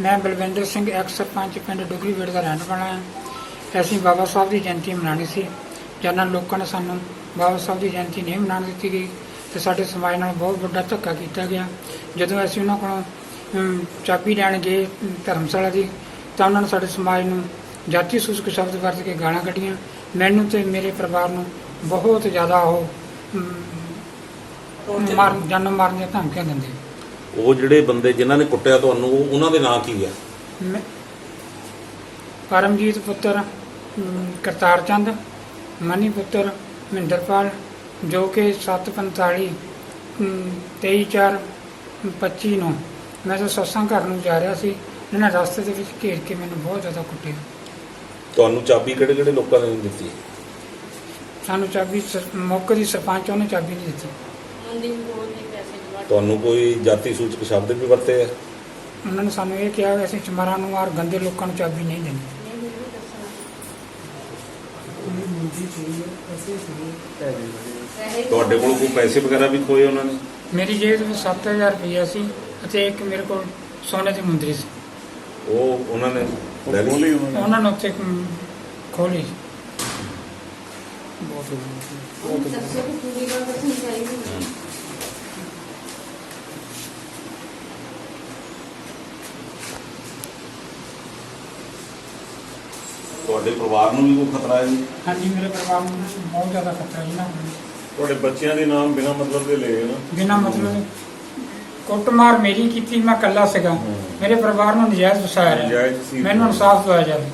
ਮੈਂ ਬਲਵਿੰਦਰ ਸਿੰਘ ਐਕਸ ਸਰਪੰਚ ਪਿੰਡ ਡੁਗਰੀਵੇੜ ਦਾ ਰਹਿਣ ਵਾਲਾ ਹਾਂ। ਅਸੀਂ ਬਾਬਾ ਸਾਹਿਬ ਦੀ ਜਯੰਤੀ ਮਨਾਉਣੀ ਸੀ ਜਨਾਂ ਲੋਕਾਂ ਨੇ ਸਾਨੂੰ ਬਾਬਾ ਸਾਹਿਬ ਦੀ ਜਯੰਤੀ ਨਹੀਂ ਮਨਾਉਣ ਦਿੱਤੀ ਗਈ ਤੇ ਸਾਡੇ ਸਮਾਜ ਨਾਲ ਬਹੁਤ ਵੱਡਾ ਧੱਕਾ ਕੀਤਾ ਗਿਆ। ਜਦੋਂ ਅਸੀਂ ਉਹਨਾਂ ਕੋਲੋਂ ਚਾਬੀ ਲੈਣ ਗਏ ਧਰਮਸ਼ਾਲਾ ਦੀ ਤਾਂ ਉਹਨਾਂ ਨੇ ਸਾਡੇ ਸਮਾਜ ਨੂੰ ਜਾਤੀ ਸੂਚਕ ਸ਼ਬਦ ਵਰਤ ਕੇ ਗਾਲਾਂ ਕੱਢੀਆਂ। ਮੈਨੂੰ ਤੇ ਮੇਰੇ ਪਰਿਵਾਰ ਨੂੰ ਬਹੁਤ ਜ਼ਿਆਦਾ ਉਹ ਮਾਰ ਜਾਨੋਂ ਮਾਰਨ ਦੀਆਂ ਧਮਕੀਆਂ ਦਿੰਦੇ। ਉਹ ਜਿਹੜੇ ਬੰਦੇ ਜਿਨ੍ਹਾਂ ਨੇ ਕੁੱਟਿਆ ਤੁਹਾਨੂੰ ਉਹ- ਉਹਨਾਂ ਦੇ ਨਾਂ ਕੀ ਆ? ਮੈਂ- ਪਰਮਜੀਤ ਪੁੱਤਰ ਅਮ, ਕਰਤਾਰ ਚੰਦ ਮਨੀ ਪੁੱਤਰ ਮਹਿੰਦਰਪਾਲ ਜੋ ਕਿ 745 23 4 25 ਨੂੰ। ਮੈਂ ਤਾਂ ਸਤਸੰਗ ਘਰ ਨੂੰ ਜਾ ਰਿਹਾ ਸੀ ਇਹਨਾਂ ਨੇ ਰਸਤੇ ਦੇ ਵਿੱਚ ਘੇਰ ਕੇ ਮੈਨੂੰ ਬਹੁਤ ਜ਼ਿਆਦਾ ਕੁੱਟਿਆ। ਤੁਹਾਨੂੰ ਚਾਬੀ ਕਿਹੜੇ ਕਿਹੜੇ ਲੋਕਾਂ ਨੇ ਦਿੱਤੀ? ਸਾਨੂੰ ਚਾਬੀ ਸਰ- ਮੌਕੇ ਦੀ ਸਰਪੰਚ ਉਹਨੇ ਚਾਬੀ ਨਹੀਂ ਦਿੱਤੀ। ਤੁਹਾਨੂੰ ਕੋਈ ਜਾਤੀ ਸੂਚਕ ਸ਼ਬਦ ਵੀ ਵਰਤੇ ਆ? ਉਹਨਾਂ ਨੇ ਸਾਨੂੰ ਇਹ ਕਿਹਾ ਅਸੀਂ ਚਮਾਰਾਂ ਨੂੰ ਔਰ ਗੰਦੇ ਲੋਕਾਂ ਨੂੰ ਚਾਬੀ ਨਹੀਂ ਦੇਣੀ ਤੁਹਾਡੇ ਕੋਲ ਕੋਈ ਪੈਸੇ ਵਗੈਰਾ ਵੀ ਖੋਏ ਉਹਨਾਂ ਨੇ? ਮੇਰੀ ਜੇਬ ਵਿੱਚ 7000 ਰੁਪਈਆ ਸੀ ਅਤੇ ਇੱਕ ਮੇਰੇ ਕੋਲ ਸੋਨੇ ਦੀ ਮੁੰਦਰੀ ਸੀ। ਉਹ ਉਹਨਾਂ ਨੇ ਲੈ ਲਈ? ਉਹਨਾਂ ਨੇ? ਉੱਥੇ ਖੋਲੀ। ਤੁਹਾਡੇ ਪਰਿਵਾਰ ਨੂੰ ਵੀ ਕੋਈ ਖਤਰਾ ਹੈ ਜੀ? ਹਾਂਜੀ ਮੇਰੇ ਪਰਿਵਾਰ ਨੂੰ ਬਹੁਤ ਜ਼ਿਆਦਾ ਖਤਰਾ ਜੀ ਨਾ। ਤੁਹਾਡੇ ਬੱਚਿਆਂ ਦੇ ਨਾਮ ਬਿਨਾਂ ਮਤਲਬ ਦੇ ਲਏ ਨਾ। ਬਿਨਾਂ ਮਤਲਬ ਕੁੱਟਮਾਰ ਮੇਰੀ ਕੀਤੀ ਮੈਂ ਇਕੱਲਾ ਸੀਗਾ। ਮੇਰੇ ਪਰਿਵਾਰ ਨੂੰ ਨਜਾਇਜ਼ ਵਸਾਇਆ ਰਿਹਾ। ਨਜਾਇਜ਼ ਸੀ। ਮੈਨੂੰ ਇਨਸਾਫ ਦਵਾਇਆ ਜਾਵੇ।